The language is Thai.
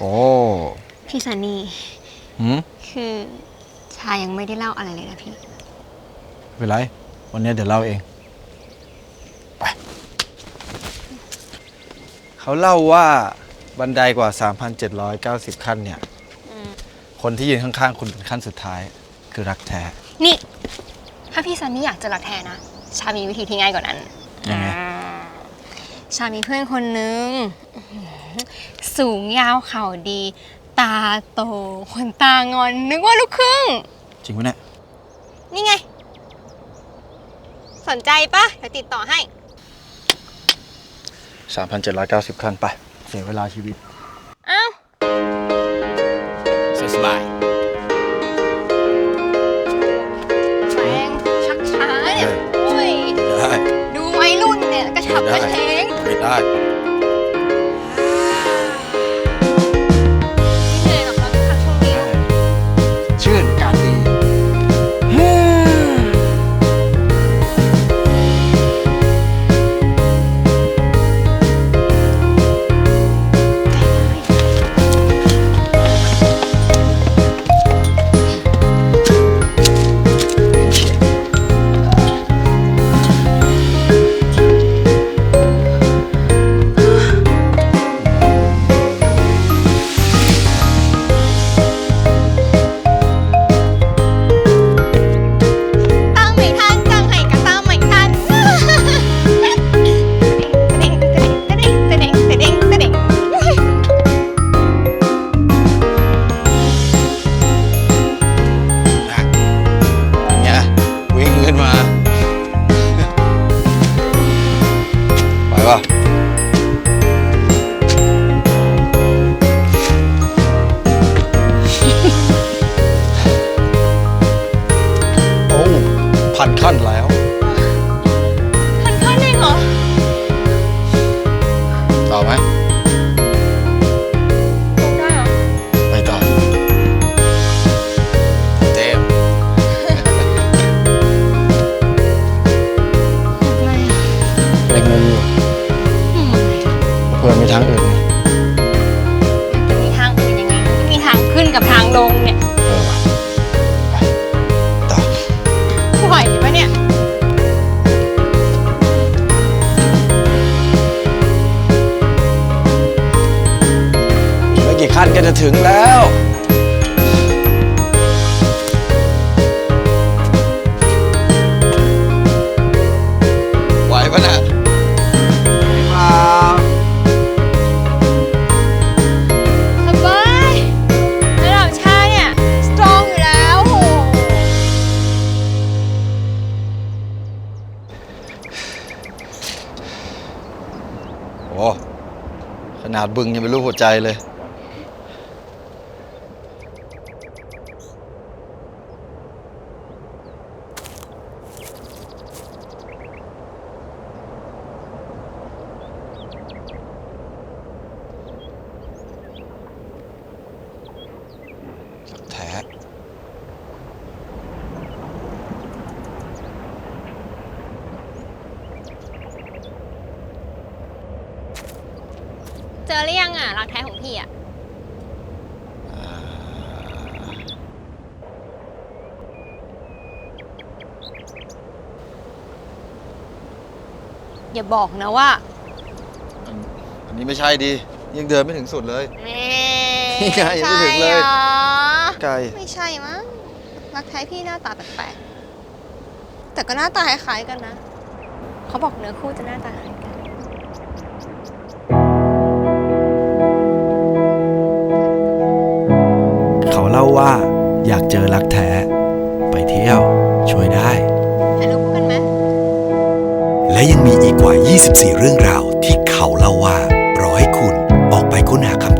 โอ้พี่ซันนี่หืมคือชายังไม่ได้เล่าอะไรเลยนะพี่ ไม่เป็นไร วันนี้เดี๋ยวเล่าเอง ไป เขาเล่าว่าบันไดกว่า 3,790 ขั้นเนี่ย อืม คนที่ยืนข้างๆ คุณเป็นขั้นสุดท้าย คือรักแท้ นี่ ถ้าพี่ซันนี่อยากจะรักแท้นะ ชามีวิธีที่ง่ายกว่านั้นยังไง อ่าชามีเพื่อนคนนึงอื้อหือ สูงยาวเข่าดี ตาโตขนตางอน นึกว่าลูกครึ่ง จริงปะเนี่ยนี่ไง สนใจปะเดี๋ยวติดต่อให้3,790ขั้นไป เสียเวลาชีวิตอ้าวสบายแฟงชักช้าเนี่ยเฮ้ยอุ้ยได้ดูวัยรุ่นเนี่ย กระฉับกระเฉง ไม่ได้ ไอีกไม่กี่ขั้นก็จะถึงแล้ว ไหวปะน่ะไหวเปล่าสบายระดับชาเนี่ย สตรองอยู่แล้วโหโอ้ขนาดบึงยังเป็นรูปหัวใจเลย แท้ เจอหรือยังอะรักแท้ของพี่อะ อย่าบอกนะว่าอันอันนี้ไม่ใช่ดิยังเดินไม่ถึงสุดเลยแหมนี่ไงยังไม่ถึงเลย ใช่หรอไกลไม่ใช่มั้งรักแท้พี่หน้าตาแปลกๆแต่ก็หน้าตาคล้ายๆกันนะ เขาบอกเนื้อคู่จะหน้าตาคล้ายกัน ว่าอยากเจอรักแท้ ไปเที่ยวช่วยได้ถ่ายรูปคู่กันไหมและยังมีอีกกว่า 24 เรื่องราวที่เขาเล่าว่ารอให้คุณออกไปค้นหาคำตอบด้วยตัว